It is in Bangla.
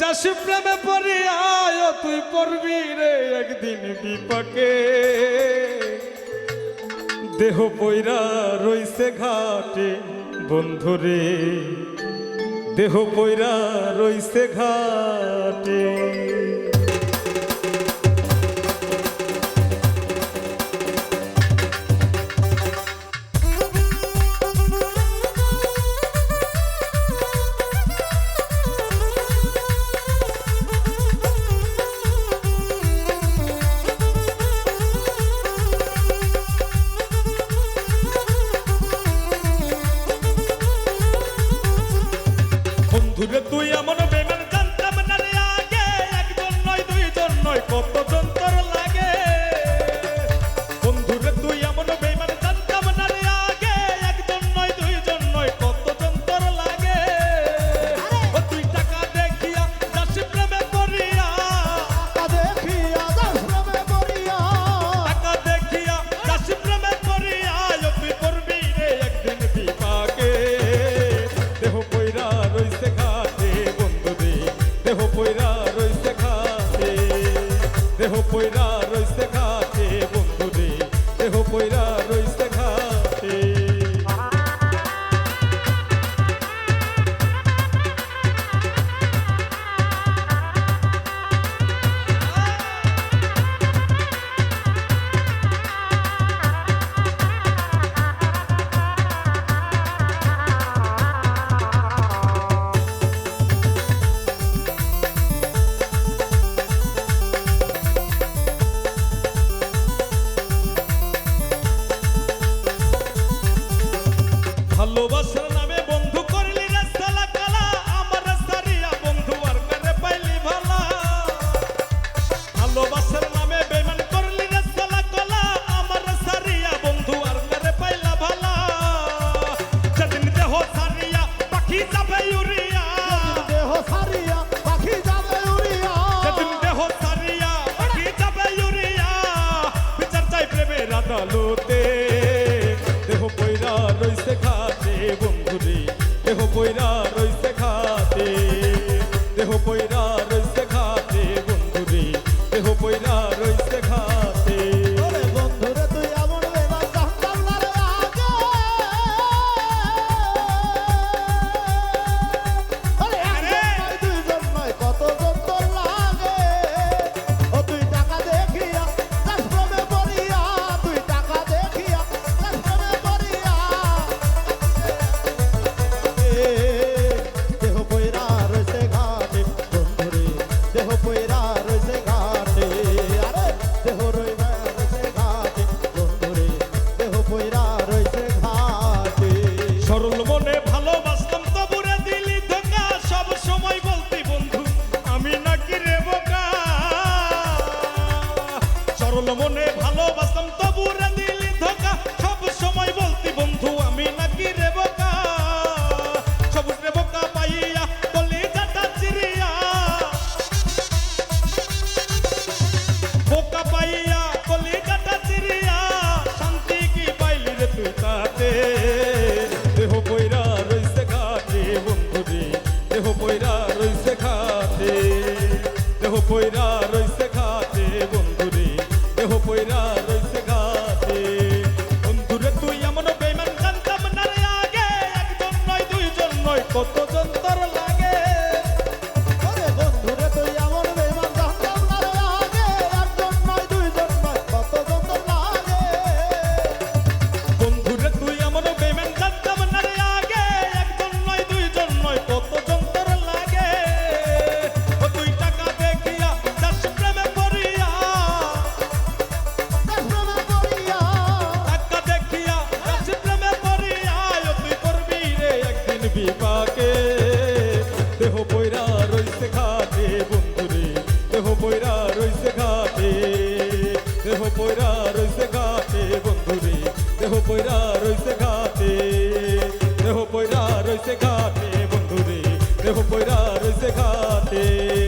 যাস প্রেমে আয়, তুই পড়বি রে একদিন বিপাকে দেহ পৈরা রইছে ঘাটে বন্ধুরে দেহ পৈরা রইছে ঘাটে। ঘুরে তুই এমন দেহ পৈরা lo vas a পয়রা রইছে খাতে দেহ পয়রা রইছে খাতে বন্ধুরে দেহ পয়রা রইছে খাতে। পয়রা রইছে ঘাটে, বন্ধুরে, দেহ পয়রা রইছে ঘাটে। বন্ধুরে, তুই এমন বেমান জানতাম না রে আগে, একজন নয়, দুইজন নয়, কতজন তোর পয়রা রইছে ঘাটে দেহ পয়রা রইছে ঘাটে বন্ধুরে দেহ পয়রা রইছে ঘাটে।